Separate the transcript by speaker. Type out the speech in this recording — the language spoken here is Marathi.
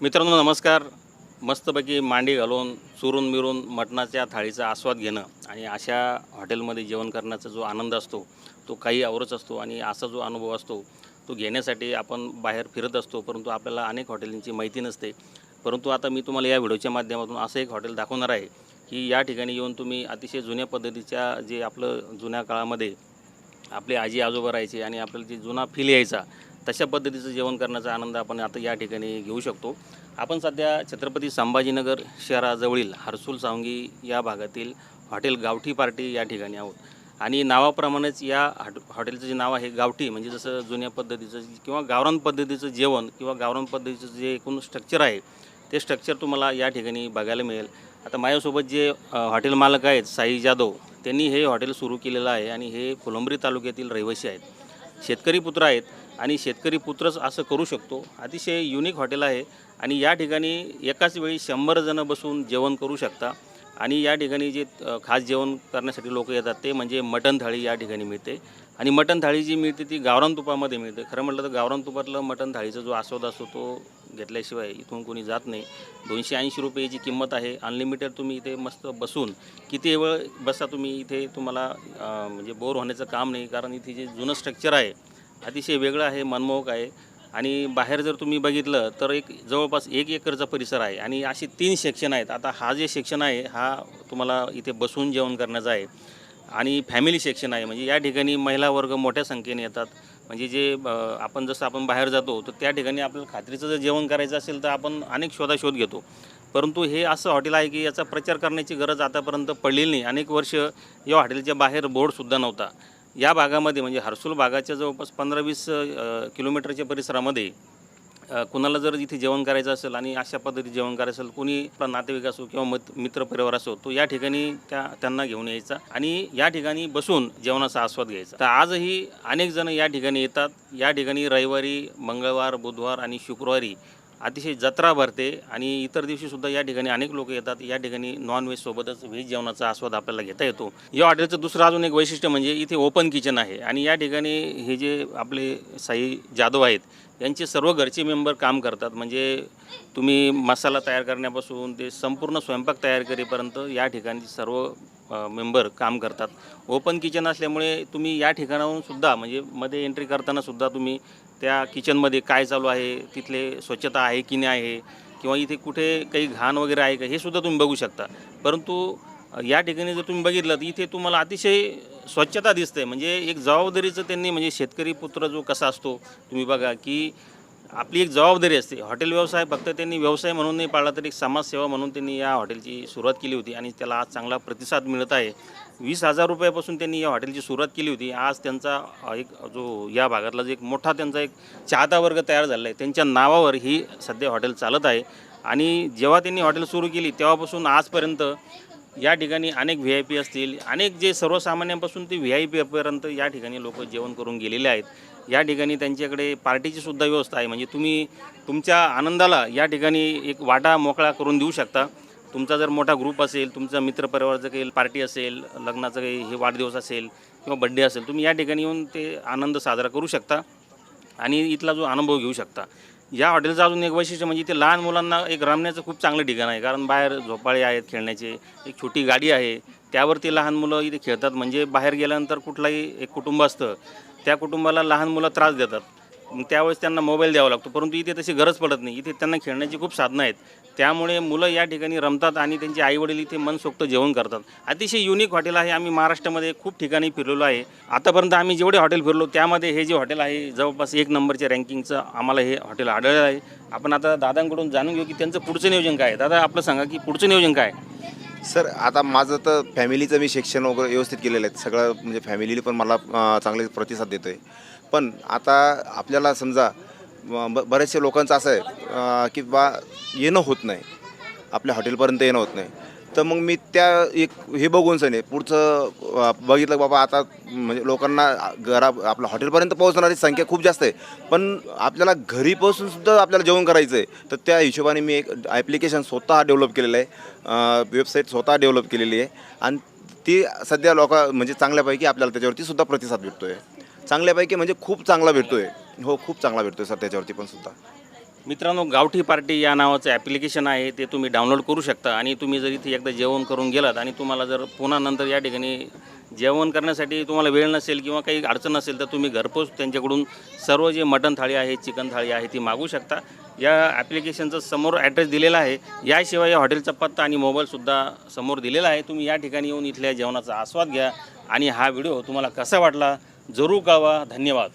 Speaker 1: मित्रांनो नमस्कार. मस्तपैकी मांडी घालून चुरून मिरून मटणाच्या थाळीचा आस्वाद घेणं आणि अशा हॉटेलमध्ये जेवण करण्याचा जो आनंद असतो तो काही आवरच असतो आणि असा जो अनुभव असतो तो घेण्यासाठी आपण बाहेर फिरत असतो परंतु आपल्याला अनेक हॉटेलींची माहिती नसते. परंतु आता मी तुम्हाला या व्हिडिओच्या माध्यमातून असं एक हॉटेल दाखवणार आहे की या ठिकाणी येऊन तुम्ही अतिशय जुन्या पद्धतीच्या जे आपलं जुन्या काळामध्ये आपले आजी आजोबा राहायचे आणि आपल्याला जे जुना फील यायचा तशा पद्धतीचं जेवण करण्याचा आनंद आपण आता या ठिकाणी घेऊ शकतो. आपण सध्या छत्रपती संभाजीनगर शहराजवळील हर्सुल सावंगी या भागातील हॉटेल गावठी पार्टी या ठिकाणी आहोत. आणि नावाप्रमाणेच या हॉट हॉटेलचं जे नाव आहे गावठी म्हणजे जसं जुन्या पद्धतीचं किंवा गावरान पद्धतीचं जेवण किंवा गावरान पद्धतीचं जे एकूण स्ट्रक्चर आहे ते स्ट्रक्चर तुम्हाला या ठिकाणी बघायला मिळेल. आता माझ्यासोबत जे हॉटेल मालक आहेत साई जाधव त्यांनी हे हॉटेल सुरू केलेलं आहे आणि हे फुलंब्री तालुक्यातील रहिवासी आहेत. शेतकरी पुत्र आहेत आणि शेतकरी पुत्रच असं करू शकतो. अतिशय युनिक हॉटेल आहे आणि या ठिकाणी एकाच वेळी शंभर जणं बसून जेवण करू शकता. आणि या ठिकाणी जे खास जेवण करण्यासाठी लोक येतात ते म्हणजे मटण थाळी या ठिकाणी मिळते. आणि मटण थाळी जी मिळते ती गावरान तुपामध्ये मिळते. खरं म्हटलं तर गावरान तुपातलं मटण थाळीचा जो आस्वाद असतो तो घेतल्याशिवाय इथून कोणी जात नाही. दोनशे ऐंशी रुपयाची किंमत आहे अनलिमिटेड तुम्ही इथे मस्त बसून किती वेळ बसा तुम्ही इथे तुम्हाला म्हणजे बोर होण्याचं काम नाही. कारण इथे जे जुनं स्ट्रक्चर आहे अतिशय वेगळं आहे मनमोहक आहे. आणि बाहेर जर तुम्ही बघितलं तर एक जवळपास एक एकरचा परिसर आहे. आणि अशी तीन सेक्शन आहेत. आता हा जे सेक्शन आहे हा तुम्हाला इथे बसून जेवण करण्याचा आहे. आणि फॅमिली सेक्शन आहे. म्हणजे या ठिकाणी महिला वर्ग मोठ्या संख्येने येतात. म्हणजे जे आपण जसं आपण बाहेर जातो तर त्या ठिकाणी आपल्याला खात्रीचं जर जेवण करायचं असेल तर आपण अनेक शोधाशोध घेतो. परंतु हे असं हॉटेल आहे की याचा प्रचार करण्याची गरज आतापर्यंत पडलेली नाही. अनेक वर्ष या हॉटेलच्या बाहेर बोर्डसुद्धा नव्हता. या भागामध्ये म्हणजे हर्सूल भागाच्या जवळपास पंधरा वीस किलोमीटरच्या परिसरामध्ये कुणाला जर इथे जेवण करायचं असेल आणि अशा पद्धतीत जेवण करायचं असेल कुणी आपला नातेवाईक असो किंवा मत मित्र परिवार असो तो या ठिकाणी त्या त्यांना घेऊन यायचा आणि या ठिकाणी बसून जेवणाचा आस्वाद घ्यायचा. तर आजही अनेक जण या ठिकाणी येतात. या ठिकाणी रविवारी मंगळवार बुधवार आणि शुक्रवारी अतिशय जत्रा भरते आणि इतर दिवशीसुद्धा या ठिकाणी अनेक लोक येतात. या ठिकाणी नॉनव्हेजसोबतच व्हेज जेवणाचा आस्वाद आपल्याला घेता येतो. या हॉटेलचं दुसरं अजून एक वैशिष्ट्य म्हणजे इथे ओपन किचन आहे आणि या ठिकाणी हे जे आपले साई जाधव आहेत यांचे सर्व घरचे मेंबर काम करतात. म्हणजे तुम्ही मसाला तयार करण्यापासून ते संपूर्ण स्वयंपाक तयार करेपर्यंत या ठिकाणी सर्व मेंबर काम करतात. ओपन किचन असल्यामुळे तुम्ही या ठिकाणाहून सुद्धा म्हणजे मध्ये एंट्री करताना सुद्धा तुम्ही त्या किचनमध्ये काय चालू आहे तिथले स्वच्छता आहे की नाही आहे किंवा इथे कुठे काही घाण वगैरे आहे का हे सुद्धा तुम्ही बघू शकता. परंतु या ठिकाणी जर तुम्ही बघितलं तर इथे तुम्हाला अतिशय स्वच्छता दिसते. म्हणजे एक जबाबदारीचं त्यांनी म्हणजे शेतकरी पुत्र जो कसा असतो तुम्ही बघा की आपली एक जबाबदारी असते. हॉटेल व्यवसाय फक्त त्यांनी व्यवसाय म्हणून नाही पाळला तर एक समाजसेवा म्हणून त्यांनी या हॉटेलची सुरुवात केली होती आणि त्याला आज चांगला प्रतिसाद मिळत आहे. वीस हजार रुपयापासून त्यांनी या हॉटेलची सुरुवात केली होती. आज त्यांचा एक जो या भागातला जो एक मोठा त्यांचा एक चाहता वर्ग तयार झाला आहे. त्यांच्या नावावर ही सध्या हॉटेल चालत आहे. आणि जेव्हा त्यांनी हॉटेल सुरू केली तेव्हापासून आजपर्यंत या ठिकाणी अनेक व्ही आय पी असतील अनेक जे सर्वसामान्यांपासून ते व्ही आय पीपर्यंत या ठिकाणी लोक जेवण करून गेलेले आहेत. या ठिकाणी त्यांच्याकडे पार्टीची सुद्धा व्यवस्था आहे. म्हणजे तुम्ही तुमच्या आनंदाला या ठिकाणी एक वाटा मोकळा करून देऊ शकता. तुमचा जर मोठा ग्रुप असेल तुमचा मित्रपरिवाराचं काही पार्टी असेल लग्नाचं काही हे वाढदिवस असेल किंवा बड्डे असेल तुम्ही या ठिकाणी येऊन ते आनंद साजरा करू शकता आणि इथला जो अनुभव घेऊ शकता. या हॉटेलचं अजून एक वैशिष्ट्य म्हणजे इथे लहान मुलांना एक रमण्याचं खूप चांगलं ठिकाण आहे. कारण बाहेर झोपाळे आहेत खेळण्याचे. एक छोटी गाडी आहे. त्यावरती लहान मुलं इथे खेळतात. म्हणजे बाहेर गेल्यानंतर कुठलाही एक कुटुंब असतं त्या कुटुंबाला लहान मुलं त्रास देतात. मग त्यावेळेस त्यांना मोबाईल द्यावा लागतो. परंतु इथे तशी गरज पडत नाही. इथे त्यांना खेळण्याची खूप साधनं आहेत. त्यामुळे मुलं या ठिकाणी रमतात आणि त्यांचे आईवडील इथे मनसोक्त जेवण करतात. अतिशय युनिक हॉटेल आहे. आम्ही महाराष्ट्रामध्ये खूप ठिकाणी फिरलेलो आहे. आतापर्यंत आम्ही जेवढे हॉटेल फिरलो त्यामध्ये हे जे हॉटेल आहे जवळपास एक नंबरच्या रँकिंगचं आम्हाला हे हॉटेल आढळलं आहे. आपण आता दादांकडून जाणून घेऊ की त्यांचं पुढचं नियोजन काय आहे. दादा आपलं सांगा की पुढचं नियोजन काय आहे?
Speaker 2: सर आता माझं तर फॅमिलीचं मी शिक्षण वगैरे व्यवस्थित केलेलं आहे. सगळं म्हणजे फॅमिलीने पण मला चांगले प्रतिसाद देतो आहे पण आता आपल्याला समजा ब बऱ्याचशा लोकांचं असं आहे की बा येणं होत नाही. आपल्या हॉटेलपर्यंत येणं होत नाही. तर मग मी त्या एक हे बघून सने पुढचं बघितलं बाबा आता म्हणजे लोकांना घरा आपल्या हॉटेलपर्यंत पोहोचणारी संख्या खूप जास्त आहे. पण आपल्याला घरी पोहोचून सुद्धा आपल्याला जेवण करायचं आहे तर त्या हिशोबाने मी एक ॲप्लिकेशन स्वतः डेव्हलप केलेलं आहे. वेबसाईट स्वतः डेव्हलप केलेली आहे. आणि ती सध्या लोक म्हणजे चांगल्यापैकी आपल्याला त्याच्यावरती सुद्धा प्रतिसाद भेटतो आहे चांगल्यापैकी म्हणजे खूप चांगला भेटतो आहे हो खूप चांगला भेटतो आहे सर त्याच्यावरती पण सुद्धा.
Speaker 1: मित्रांनो गावठी पार्टी या नावाचं ॲप्लिकेशन आहे ते तुम्ही डाउनलोड करू शकता आणि तुम्ही जर इथे एकदा जेवण करून गेलात आणि तुम्हाला जर पुन्हा नंतर या ठिकाणी जेवण करण्यासाठी तुम्हाला वेळ नसेल किंवा काही अडचण नसेल तर तुम्ही घरपोच त्यांच्याकडून सर्व जे मटण थाळी आहे चिकन थाळी आहे ती मागू शकता. या ॲप्लिकेशनचा समोर ॲड्रेस दिलेला आहे. याशिवाय या हॉटेलचा पत्ता आणि मोबाईलसुद्धा समोर दिलेला आहे. तुम्ही या ठिकाणी येऊन इथल्या जेवणाचा आस्वाद घ्या आणि हा व्हिडिओ तुम्हाला कसा वाटला जरूर कळवा. धन्यवाद.